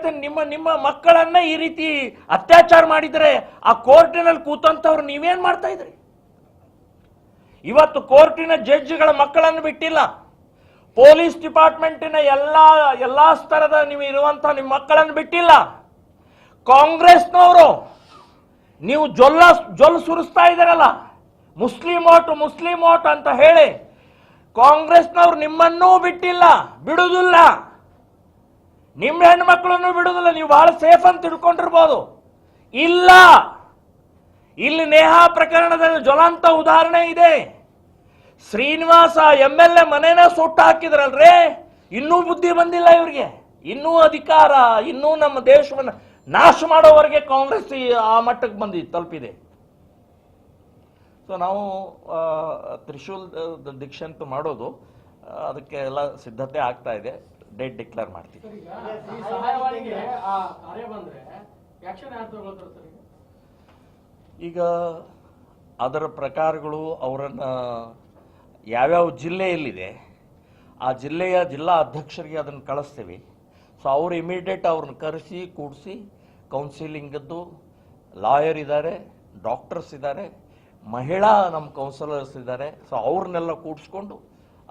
ನಿಮ್ಮ ನಿಮ್ಮ ಮಕ್ಕಳನ್ನ ಈ ರೀತಿ ಅತ್ಯಾಚಾರ ಮಾಡಿದರೆ ಆ ಕೋರ್ಟಿನಲ್ಲಿ ಕೂತಂತವ್ರು ನೀವೇನ್ ಮಾಡ್ತಾ ಇದ್ರಿ? ಇವತ್ತು ಕೋರ್ಟಿನ ಜಡ್ಜ್ಗಳ ಮಕ್ಕಳನ್ನು ಬಿಟ್ಟಿಲ್ಲ. ಪೊಲೀಸ್ ಡಿಪಾರ್ಟ್ಮೆಂಟಿನ ಎಲ್ಲಾ ಎಲ್ಲಾ ಸ್ತರದ ನೀವು ಇರುವಂತ ನಿಮ್ಮ ಮಕ್ಕಳನ್ನು ಬಿಟ್ಟಿಲ್ಲ. ಕಾಂಗ್ರೆಸ್ನವರು, ನೀವು ಜೊಲ್ಲ, ಜೊಲ್ ಸುರಿಸ್ತಾ ಇದ್ದೀರಲ್ಲ, ಮುಸ್ಲಿಂ ಓಟ್ ಮುಸ್ಲಿಂ ಓಟ್ ಅಂತ ಹೇಳಿ ಕಾಂಗ್ರೆಸ್ನವ್ರು ನಿಮ್ಮನ್ನೂ ಬಿಟ್ಟಿಲ್ಲ ಬಿಡುದಿಲ್ಲ ನಿಮ್ಮ ಹೆಣ್ಮಕ್ಳನ್ನು ಬಿಡೋದಿಲ್ಲ ನೀವು ಬಹಳ ಸೇಫ್ ಅಂತ ತಿಳ್ಕೊಂಡಿರ್ಬೋದು. ಇಲ್ಲ. ಇಲ್ಲಿ ನೇಹಾ ಪ್ರಕರಣದಲ್ಲಿ ಜ್ವಲಂತ ಉದಾಹರಣೆ ಇದೆ. ಶ್ರೀನಿವಾಸ ಎಂ ಎಲ್ ಎ ಮನೇನ ಸುಟ್ಟು ಹಾಕಿದ್ರಲ್ರೇ? ಇನ್ನೂ ಬುದ್ಧಿ ಬಂದಿಲ್ಲ ಇವ್ರಿಗೆ. ಇನ್ನೂ ಅಧಿಕಾರ, ಇನ್ನೂ ನಮ್ಮ ದೇಶವನ್ನು ನಾಶ ಮಾಡೋವರೆಗೆ ಕಾಂಗ್ರೆಸ್ ಆ ಮಟ್ಟಕ್ಕೆ ಬಂದಿ ತಲುಪಿದೆ. ಸೊ ನಾವು ತ್ರಿಶೂಲ್ ದೀಕ್ಷೆ ಅಂತ ಮಾಡೋದು ಅದಕ್ಕೆ ಎಲ್ಲ ಸಿದ್ಧತೆ ಆಗ್ತಾ ಇದೆ. ಡೇಟ್ ಡಿಕ್ಲೇರ್ ಮಾಡ್ತೀವಿ. ಈಗ ಅದರ ಪ್ರಕಾರಗಳು ಅವರನ್ನು ಯಾವ್ಯಾವ ಜಿಲ್ಲೆಯಲ್ಲಿದೆ ಆ ಜಿಲ್ಲೆಯ ಜಿಲ್ಲಾ ಅಧ್ಯಕ್ಷರಿಗೆ ಅದನ್ನು ಕಳಿಸ್ತೀವಿ. ಸೊ ಅವರು ಇಮಿಡಿಯೇಟ್ ಅವ್ರನ್ನ ಕರೆಸಿ ಕೂಡಿಸಿ ಕೌನ್ಸಿಲಿಂಗದ್ದು ಲಾಯರ್ ಇದ್ದಾರೆ ಡಾಕ್ಟರ್ಸ್ ಇದ್ದಾರೆ ಮಹಿಳಾ ನಮ್ಮ ಕೌನ್ಸಿಲರ್ಸ್ ಇದ್ದಾರೆ ಸೊ ಅವ್ರನ್ನೆಲ್ಲ ಕೂಡಿಸ್ಕೊಂಡು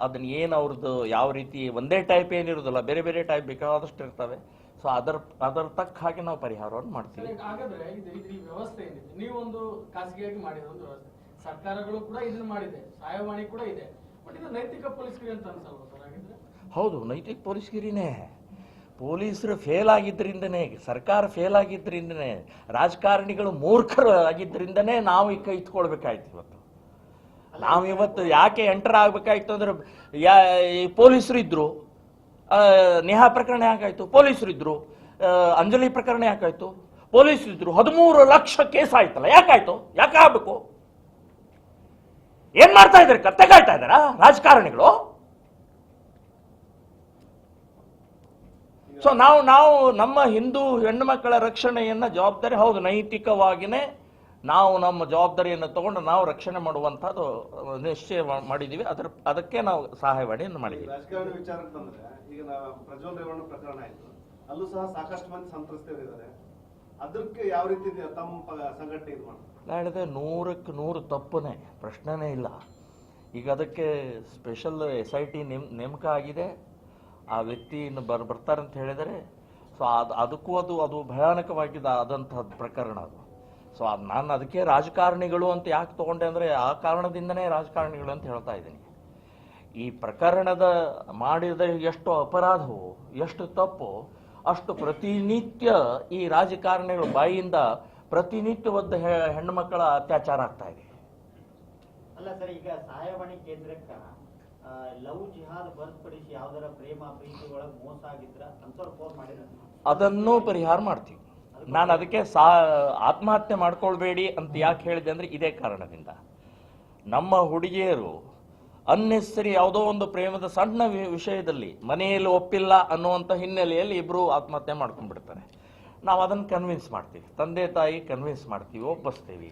ಅದನ್ನ ಏನು ಅವ್ರದ್ದು ಯಾವ ರೀತಿ ಒಂದೇ ಟೈಪ್ ಏನಿರೋದಿಲ್ಲ ಬೇರೆ ಬೇರೆ ಟೈಪ್ ಬೇಕಾದಷ್ಟು ಇರ್ತವೆ. ಸೊ ಅದರ ಅದರ ತಕ್ಕ ಹಾಗೆ ನಾವು ಪರಿಹಾರವನ್ನು ಮಾಡ್ತೀವಿ. ವ್ಯವಸ್ಥೆ ಇದೆ ನೀವೊಂದು ಖಾಸಗಿಯಾಗಿ ಮಾಡಿರೋ ಒಂದು ವ್ಯವಸ್ಥೆ. ಸರ್ಕಾರಗಳು ಕೂಡ ಇದನ್ನ ಮಾಡಿದೆ ಸಹಾಯವಾಣಿ ಕೂಡ ಇದೆ. ಬಟ್ ಇದು ನೈತಿಕ ಪೊಲೀಸ್ಗಿರಿ ಅಂತ ಅನ್ಸಲ್ವಾ ಸರ್ ಹಾಗಿದ್ರೆ? ಹೌದು ನೈತಿಕ ಪೊಲೀಸ್ಗಿರಿನೇ ಪೊಲೀಸರು ಫೇಲ್ ಆಗಿದ್ದರಿಂದನೇ ಸರ್ಕಾರ ಫೇಲ್ ಆಗಿದ್ದರಿಂದನೇ ರಾಜಕಾರಣಿಗಳು ಮೂರ್ಖರು ಆಗಿದ್ದರಿಂದನೇ ನಾವು ಈ ಕೈ ಇತ್ಕೊಳ್ಬೇಕಾಯ್ತು ಇವತ್ತು. ನಾವು ಇವತ್ತು ಯಾಕೆ ಎಂಟರ್ ಆಗ್ಬೇಕಾಯ್ತು ಅಂದ್ರೆ, ಯಾ ಪೊಲೀಸರು ಇದ್ರು. ನೇಹಾ ಪ್ರಕರಣ ಯಾಕಾಯ್ತು? ಪೊಲೀಸರು ಇದ್ರು. ಅಂಜಲಿ ಪ್ರಕರಣ ಯಾಕಾಯ್ತು? ಪೊಲೀಸರು ಇದ್ರು. ಹದಿಮೂರು ಲಕ್ಷ ಕೇಸ್ ಆಯ್ತಲ್ಲ, ಯಾಕಾಯ್ತು? ಯಾಕೆ ಆಗ್ಬೇಕು? ಏನ್ ಮಾಡ್ತಾ ಇದ್ದಾರೆ? ಕತ್ತೆ ಕಾಯ್ತಾ ಇದ್ದಾರಾ? ರಾಜಕಾರಣಿಗಳು? ಸೊ ನಾವು ನಾವು ನಮ್ಮ ಹಿಂದೂ ಹೆಣ್ಣು ಮಕ್ಕಳ ರಕ್ಷಣೆಯನ್ನ ಜವಾಬ್ದಾರಿ, ಹೌದು, ನೈತಿಕವಾಗಿನೇ ನಾವು ನಮ್ಮ ಜವಾಬ್ದಾರಿಯನ್ನು ತಗೊಂಡು ನಾವು ರಕ್ಷಣೆ ಮಾಡುವಂಥದ್ದು ನಿಶ್ಚಯ ಮಾಡಿದ್ದೀವಿ ಅದರ ಅದಕ್ಕೆ ನಾವು ಸಹಾಯವಾಣಿಯನ್ನು ಮಾಡಿದ್ದೀವಿ ಆಯ್ತು. ಅಲ್ಲೂ ಸಹ ಸಾಕಷ್ಟು ಮಂದಿ ಸಂತ್ರಸ್ತರಿದ್ದಾರೆ ಅದಕ್ಕೆ ಯಾವ ರೀತಿ ತಮ್ಮ ಸಂಘಟನೆ ಇದು ಹೇಳಿದೆ ನೂರಕ್ಕೆ ನೂರು ತಪ್ಪನೇ ಪ್ರಶ್ನೆನೇ ಇಲ್ಲ. ಈಗ ಅದಕ್ಕೆ ಸ್ಪೆಷಲ್ ಎಸ್ ಐ ಟಿ ನೇಮ್ ನೇಮಕ ಆಗಿದೆ. ಆ ವ್ಯಕ್ತಿ ಇನ್ನು ಬರ್ ಬರ್ತಾರೆ ಅಂತ ಹೇಳಿದರೆ ಸೊ ಅದು ಅದಕ್ಕೂ ಅದು ಅದು ಭಯಾನಕವಾಗಿದೆ ಆದಂತಹ ಪ್ರಕರಣ ಅದು. ಸೊ ಅದು ನಾನು ಅದಕ್ಕೆ ರಾಜಕಾರಣಿಗಳು ಅಂತ ಯಾಕೆ ತಗೊಂಡೆ ಅಂದರೆ ಆ ಕಾರಣದಿಂದನೇ ರಾಜಕಾರಣಿಗಳು ಅಂತ ಹೇಳ್ತಾ ಇದ್ದೀನಿ. ಈ ಪ್ರಕರಣದ ಮಾಡಿದ ಎಷ್ಟು ಅಪರಾಧವು ಎಷ್ಟು ತಪ್ಪು ಅಷ್ಟು ಪ್ರತಿನಿತ್ಯ ಈ ರಾಜಕಾರಣಿಗಳ ಬಾಯಿಯಿಂದ ಪ್ರತಿನಿತ್ಯ ಒದ್ದ ಹೆ- ಹೆಣ್ಣು ಅತ್ಯಾಚಾರ ಆಗ್ತಾ ಇದೆ. ಅಲ್ಲ ಸರ್ ಈಗ ಸಹಾಯವಾಣಿ ಕೇಂದ್ರಕ್ಕ ಲವ್ ಜಿಹಾದ್ ಹೊರತುಪಡಿಸಿ ಯಾವ್ದಾರ ಪ್ರೇಮ ಪ್ರೀತಿ ಒಳಗೆ ಮೋಸ ಆಗಿದ್ರ ಅಂತವ್ರು ಫೋನ್ ಮಾಡಿದ್ರೆ ಅದನ್ನು ಪರಿಹಾರ ಮಾಡ್ತೀವಿ. ನಾನು ಅದಕ್ಕೆ ಸಾ ಆತ್ಮಹತ್ಯೆ ಮಾಡ್ಕೊಳ್ಬೇಡಿ ಅಂತ ಯಾಕೆ ಹೇಳಿದೆ ಅಂದರೆ ಇದೇ ಕಾರಣದಿಂದ. ನಮ್ಮ ಹುಡುಗಿಯರು ಅನ್ನೆಸರಿ ಯಾವುದೋ ಒಂದು ಪ್ರೇಮದ ಸಣ್ಣ ವಿಷಯದಲ್ಲಿ ಮನೆಯಲ್ಲಿ ಒಪ್ಪಿಲ್ಲ ಅನ್ನುವಂಥ ಹಿನ್ನೆಲೆಯಲ್ಲಿ ಇಬ್ಬರು ಆತ್ಮಹತ್ಯೆ ಮಾಡ್ಕೊಂಡ್ಬಿಡ್ತಾರೆ. ನಾವು ಅದನ್ನು ಕನ್ವಿನ್ಸ್ ಮಾಡ್ತೀವಿ. ತಂದೆ ತಾಯಿ ಕನ್ವಿನ್ಸ್ ಮಾಡ್ತೀವಿ, ಒಪ್ಪಿಸ್ತೀವಿ.